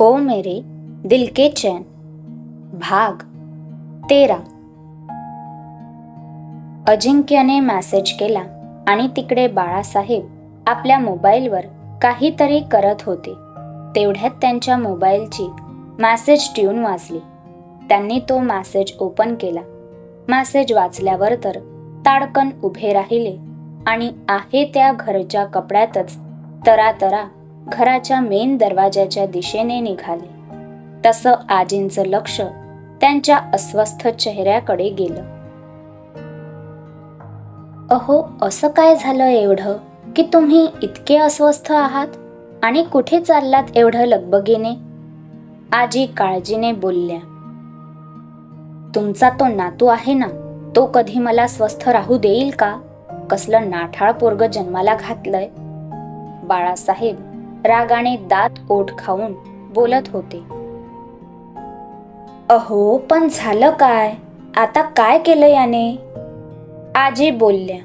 ओ मेरे दिल के चैन। भाग। तेरा। अजिंक्यने मॅसेज केला आणि तिकडे बाळासाहेब आपल्या मोबाईलवर काहीतरी करत होते. तेवढ्यात त्यांच्या मोबाईलची मॅसेज ट्यून वाजली. त्यांनी तो मॅसेज ओपन केला. मॅसेज वाचल्यावर तर ताडकन उभे राहिले आणि आहे त्या घरच्या कपड्यातच तरातरा तरा घराच्या मेन दरवाजाच्या दिशेने निघाले. तसं आजींचं लक्ष त्यांच्या अस्वस्थ चेहऱ्याकडे गेलं. अहो असं काय झालं एवढं? की तुम्ही इतके अस्वस्थ आहात? आणि कुठे चाललात एवढं लगबगीने? आजी काळजीने बोलल्या. तुमचा तो नातू आहे ना तो कधी मला स्वस्थ राहू देईल का? कसलं नाठाळ पोरग जन्माला घातलंय. बाळासाहेब रागाने दात ओठ खाऊन बोलत होते. अहो पण झालं काय? आता काय केलं याने? आजी बोलल्या.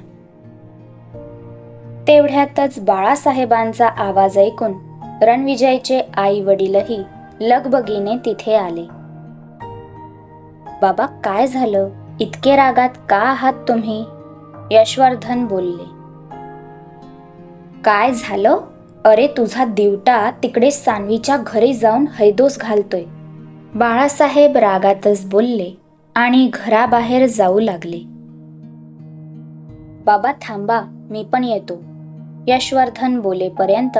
तेवढ्यातच बाळासाहेबांचा आवाज ऐकून रणविजयचे आई वडीलही लगबगीने तिथे आले. बाबा काय झालं? इतके रागात का आहात तुम्ही? यशवर्धन बोलले. काय झालं? अरे तुझा दिवटा तिकडे सानवीच्या घरी जाऊन हैदोस घालतोय. बाळासाहेब रागातच बोलले आणि घराबाहेर जाऊ लागले. बाबा थांबा मी पण येतो. यशवर्धन बोलेपर्यंत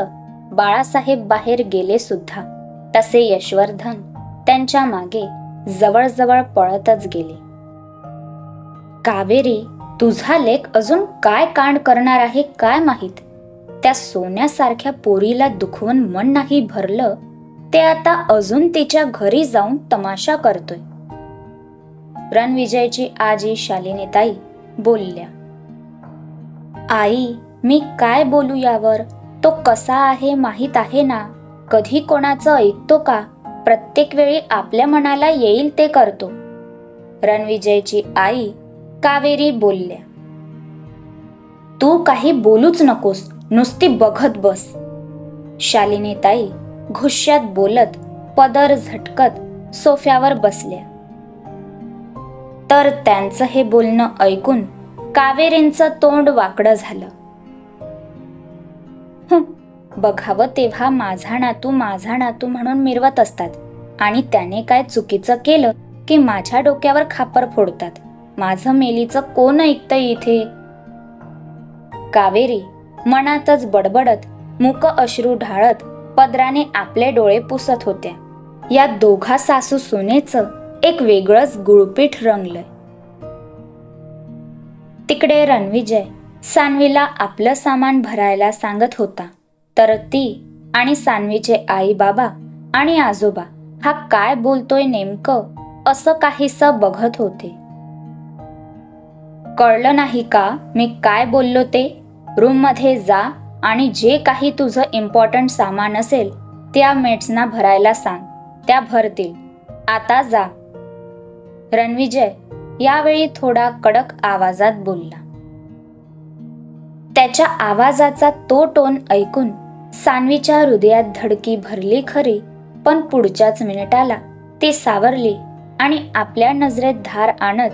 बाळासाहेब बाहेर गेले सुद्धा. तसे यशवर्धन त्यांच्या मागे जवळजवळ पळतच गेले. कावेरी तुझा लेख अजून काय कांड करणार आहे काय माहीत? त्या सोन्यासारख्या पोरीला दुखवून मन नाही भरलं ते आता अजून तिच्या घरी जाऊन तमाशा करतोय. रणविजयची आजी शालिनीताई बोलल्या आई मी काय बोलू यावर? तो कसा आहे माहीत आहे ना? कधी कोणाचं ऐकतो का? प्रत्येक वेळी आपल्या मनाला येईल ते करतो. रणविजयची आई कावेरी बोलल्या तू काही बोलूच नकोस. नुसती बघत बस. शालिनी ताई घुश्यात बोलत पदर झटकत सोफ्यावर बसल्या. तर त्यांचं हे बोलणं ऐकून कावेरींचं तोंड वाकडं झालं. बघावं तेव्हा माझा नातू माझा नातू म्हणून मिरवत असतात आणि त्याने काय चुकीचं केलं की माझ्या डोक्यावर खापर फोडतात. माझं मेलीचं कोण ऐकतंय इथे? कावेरी मनातच बडबडत मुक अश्रू ढाळत पदराने आपले डोळे पुसत होत्या या दोघा सासू सुनेचं एक वेगळंच गुळपीठ रंगलंय. तिकडे रणविजय सानवीला आपलं सामान भरायला सांगत होता. तर ती आणि सानवीचे आई बाबा आणि आजोबा हा काय बोलतोय नेमकं असं काहीस बघत होते. कळलं नाही का मी काय बोललो ते? रूममध्ये जा आणि जे काही तुझं इम्पॉर्टंट सामान असेल त्या मेट्सना भरायला सांग. त्या भरतील आता जा. रणविजय यावेळी थोडा कडक आवाजात बोलला. त्याच्या आवाजाचा तो टोन ऐकून सानवीच्या हृदयात धडकी भरली खरी पण पुढच्याच मिनिटाला ती सावरली आणि आपल्या नजरेत धार आणत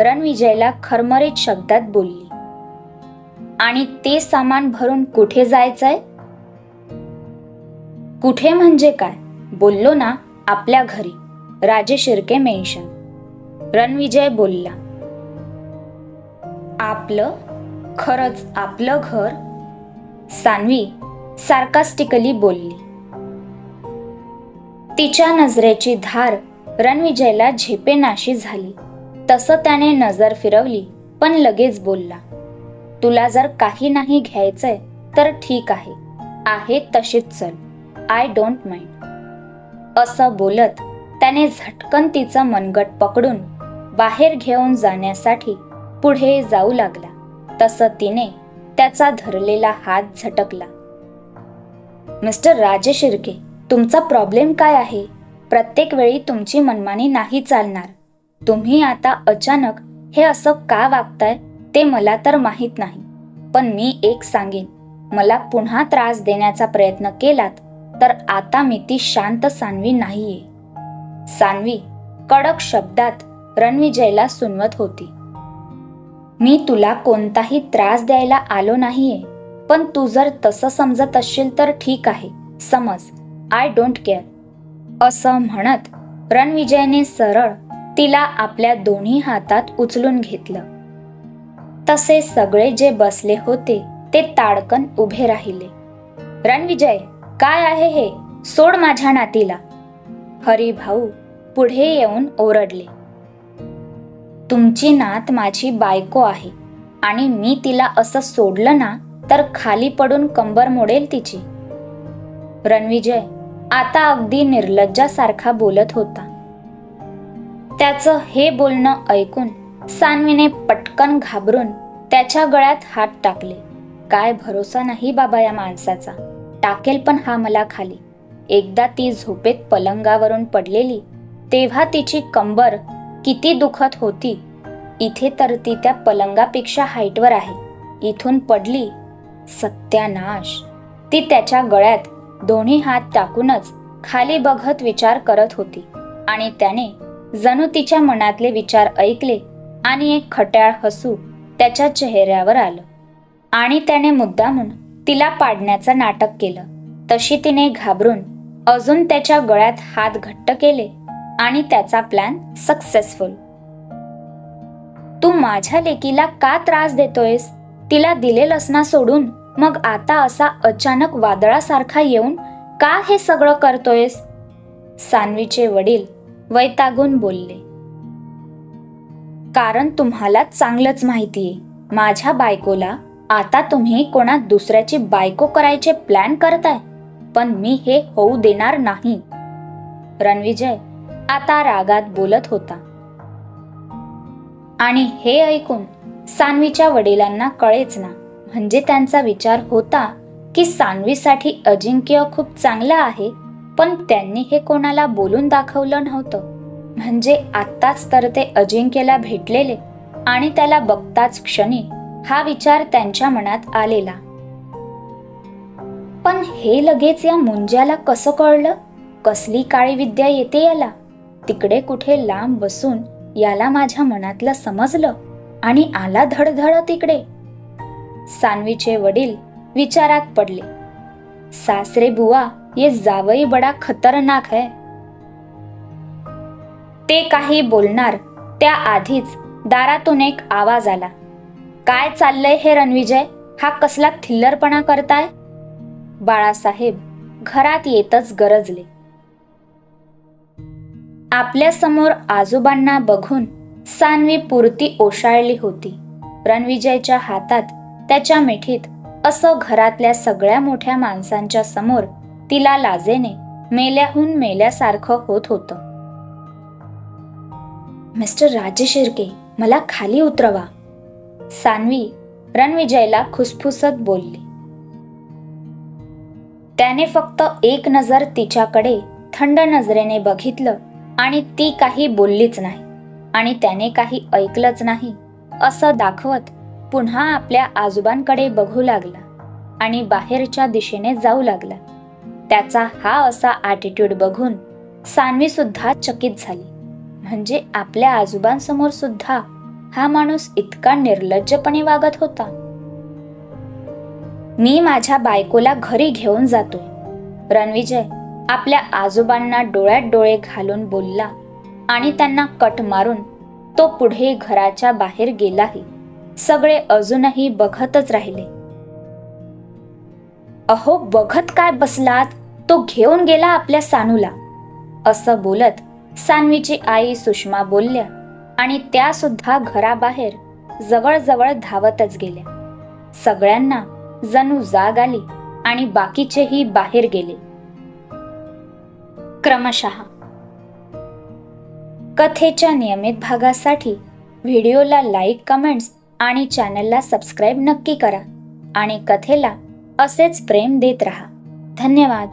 रणविजयला खरमरीत शब्दात बोलली. आणि ते सामान भरून कुठे जायचंय? कुठे म्हणजे काय? बोललो ना आपल्या घरी. राजे शिर्के मेन्शन रणविजय बोलला. आपलं? खरंच आपलं घर? सानवी सार्कास्टिकली बोलली. तिच्या नजरेची धार रणविजयला झेपेनाशी झाली. तसं त्याने नजर फिरवली पण लगेच बोलला. तुला जर काही नाही घ्यायचंय तर ठीक आहे. आहे तशीच चल. आय डोंट माइंड असं बोलत त्याने झटकन तिचं मनगट पकडून बाहेर घेऊन जाण्यासाठी पुढे जाऊ लागला. तसं तिने त्याचा धरलेला हात झटकला. मिस्टर राजेश शिर्के तुमचा प्रॉब्लेम काय आहे? प्रत्येक वेळी तुमची मनमानी नाही चालणार. तुम्ही आता अचानक हे असं का वागताय? ते मला तर माहीत नाही. पण मी एक सांगेन. मला पुन्हा त्रास देण्याचा प्रयत्न केलात तर आता मी ती शांत सान्वी नाहीये. सान्वी कडक शब्दात रणविजयला सुनवत होती. मी तुला कोणताही त्रास द्यायला आलो नाहीये पण तू जर तसं समजत असशील तर ठीक आहे. समज आय डोंट केअर. असं म्हणत रणविजयने सरळ तिला आपल्या दोन्ही हातात उचलून घेतलं. तसे सगळे जे बसले होते ते ताडकन उभे राहिले. रणविजय काय आहे हे? सोड माझ्या नातीला. हरिभाऊ पुढे येऊन ओरडले. तुमची नात माझी बायको आहे आणि मी तिला असं सोडलं ना तर खाली पडून कंबर मोडेल तिची. रणविजय आता अगदी निर्लज्जासारखा बोलत होता. त्याचं हे बोलणं ऐकून सानवीने पटकन घाबरून त्याच्या गळ्यात हात टाकले. काय भरोसा नाही बाबा या माणसाचा. टाकेल पण हा मला खाली. एकदा ती झोपेत पलंगावरून पडलेली तेव्हा तिची कंबर किती दुखत होती. इथे तर ती त्या पलंगापेक्षा हाईटवर आहे. इथून पडली. सत्यानाश. ती त्याच्या गळ्यात दोन्ही हात टाकूनच खाली बघत विचार करत होती. आणि त्याने जणू तिच्या मनातले विचार ऐकले आणि एक खट्याळ हसू त्याच्या चेहऱ्यावर आलं. आणि त्याने मुद्दामून तिला पाडण्याचं नाटक केलं. तशी तिने घाबरून अजून त्याच्या गळ्यात हात घट्ट केले आणि त्याचा प्लॅन सक्सेसफुल. तू माझ्या लेकीला का त्रास देतोयस? तिला दिले लसना सोडून मग आता असा अचानक वादळासारखा येऊन का हे सगळं करतोयस? सान्वीचे वडील वैतागून बोलले. कारण तुम्हाला चांगलंच माहिती आहे. माझ्या बायकोला आता तुम्ही कोणा दुसऱ्याची बायको करायचे प्लॅन करताय? पण मी हे होऊ देणार नाही. रणविजय आता रागात बोलत होता. आणि हे ऐकून सान्वीच्या वडिलांना कळेच ना. म्हणजे त्यांचा विचार होता की सान्वीसाठी अजिंक्य खूप चांगला आहे पण त्यांनी हे कोणाला बोलून दाखवलं नव्हतं. म्हणजे आत्ताच तर ते अजिंक्यला भेटलेले आणि त्याला बघताच क्षणी हा विचार त्यांच्या मनात आलेला. पण हे लगेच या मुंज्याला कसं कळलं? कसली काळी विद्या येते याला? तिकडे कुठे लांब बसून याला माझ्या मनातलं समजलं आणि आला धडधड तिकडे. सानवीचे वडील विचारात पडले. सासरे बुवा ये जावई बडा खतरनाक है. ते काही बोलणार त्या आधीच दारातून एक आवाज आला. काय चाललंय हे रणविजय? हा कसला थिल्लरपणा करताय? बाळासाहेब घरात येतच गरजले. आपल्यासमोर आजोबांना बघून सानवी पुरती ओशाळली होती. रणविजयच्या हातात त्याच्या मिठीत असं घरातल्या सगळ्या मोठ्या माणसांच्या समोर तिला लाजेने मेल्याहून मेल्यासारखं होत होतं. मिस्टर राजे शिर्के मला खाली उतरवा. सानवी रणविजयला खुसफुसत बोलली. त्याने फक्त एक नजर तिच्याकडे थंड नजरेने बघितलं आणि ती काही बोललीच नाही आणि त्याने काही ऐकलंच नाही असं दाखवत पुन्हा आपल्या आजोबांकडे बघू लागला आणि बाहेरच्या दिशेने जाऊ लागला. त्याचा हा असा ॲटिट्यूड बघून सानवीसुद्धा चकित झाली. म्हणजे आपल्या आजोबांसमोर सुद्धा हा माणूस इतका निर्लज्जपणे वागत होता. मी माझ्या बायकोला घरी घेऊन जातोय. रणविजय आपल्या आजोबांना डोळ्यात डोळे घालून बोलला आणि त्यांना कट मारून तो पुढे घराच्या बाहेर गेलाही. सगळे अजूनही बघतच राहिले. अहो बघत काय बसलात? तो घेऊन गेला आपल्या सानूला असं बोलत सान्वीची आई सुषमा बोलल्या आणि त्या सुद्धा घराबाहेर जवळजवळ धावतच गेल्या. सगळ्यांना जणू जाग आली आणि बाकीचेही बाहेर गेले. क्रमशः कथेच्या नियमित भागासाठी व्हिडिओला लाईक कमेंट्स आणि चॅनलला सबस्क्राईब नक्की करा आणि कथेला असेच प्रेम देत राहा. धन्यवाद.